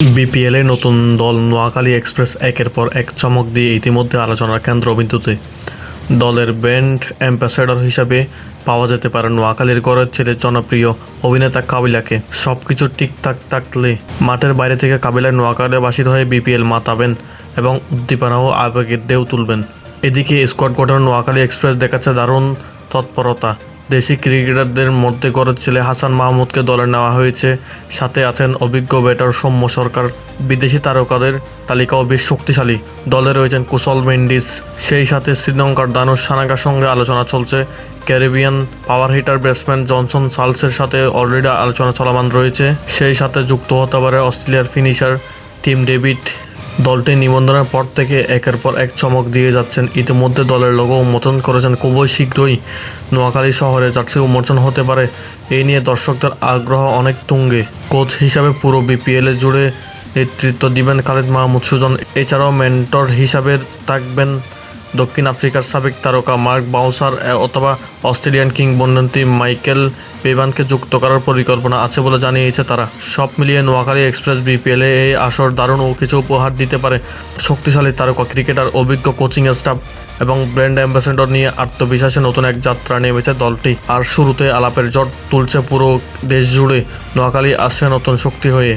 BPL নতুন দল Noakhali express একের পর এক চমক দিয়ে ইতিমধ্যে আলোচনার কেন্দ্রবিন্দুতে দলের ব্র্যান্ড অ্যাম্বাসেডর হিসাবে পাওয়া যেতে পারে নোয়াখালীর গড়ের ছেলে জনপ্রিয় অভিনেতা কাবিলাকে। সব কিছু ঠিকঠাক থাকলে মাঠের বাইরে থেকে কাবিলার নোয়াখালীবাসীর হয়ে বিপিএল মাতাবেন এবং উদ্দীপনা ও আবেগের ঢেউ তুলবেন। এদিকে স্কোয়াড গঠন নোয়াখালী এক্সপ্রেস দেখাচ্ছে দারুণ তৎপরতা। দেশি ক্রিকেটারদের মধ্যে গড়ের ছেলে হাসান মাহমুদকে দলে নেওয়া হয়েছে। সাথে আছেন অভিজ্ঞ ব্যাটার সৌম্য সরকার, বিদেশি তারকাদের তালিকাও বেশ শক্তিশালী। দলে রয়েছেন কুশল মেন্ডিস। সেই সাথে শ্রীলঙ্কার দানুশ সানাগার সঙ্গে আলোচনা চলছে। Caribbean power hitter batsman Johnson সালসের সাথে অলরেডি আলোচনা চলমান রয়েছে। সেই সাথে যুক্ত হতে পারে অস্ট্রেলিয়ার ফিনিশার টিম ডেভিড দলটি নিবন্ধনের পর থেকে একের পর এক চমক দিয়ে যাচ্ছেন। ইতিমধ্যে দলের লোক উন্মোচন করেছেন খুবই শীঘ্রই। নোয়াখালী শহরে জার্সি উন্মোচন হতে পারে। এই নিয়ে দর্শকদের আগ্রহ অনেক তুঙ্গে। কোচ হিসাবে পুরো বিপিএল জুড়ে নেতৃত্ব দিবেন খালেদ মাহমুদ সুজন। এছাড়াও মেন্টর হিসাবে থাকবেন দক্ষিণ আফ্রিকার সাবেক তারকা মার্ক বাউসার অথবা অস্ট্রেলিয়ান কিংবদন্তি মাইকেল বেবানকে যুক্ত করার পরিকল্পনা আছে বলে জানিয়েছে তারা। সব মিলিয়ে নোয়াখালী এক্সপ্রেস বিপিএলে এই আসর দারুণ ও কিছু উপহার দিতে পারে শক্তিশালী তারকা, ক্রিকেটার, অভিজ্ঞ কোচিং স্টাফ এবং ব্র্যান্ড অ্যাম্বাসেডর নিয়ে আত্মবিশ্বাসে নতুন এক যাত্রা নেমেছে দলটি। আর শুরুতে আলাপের জট তুলছে পুরো দেশ জুড়ে নোয়াখালী আসছে নতুন শক্তি হয়ে।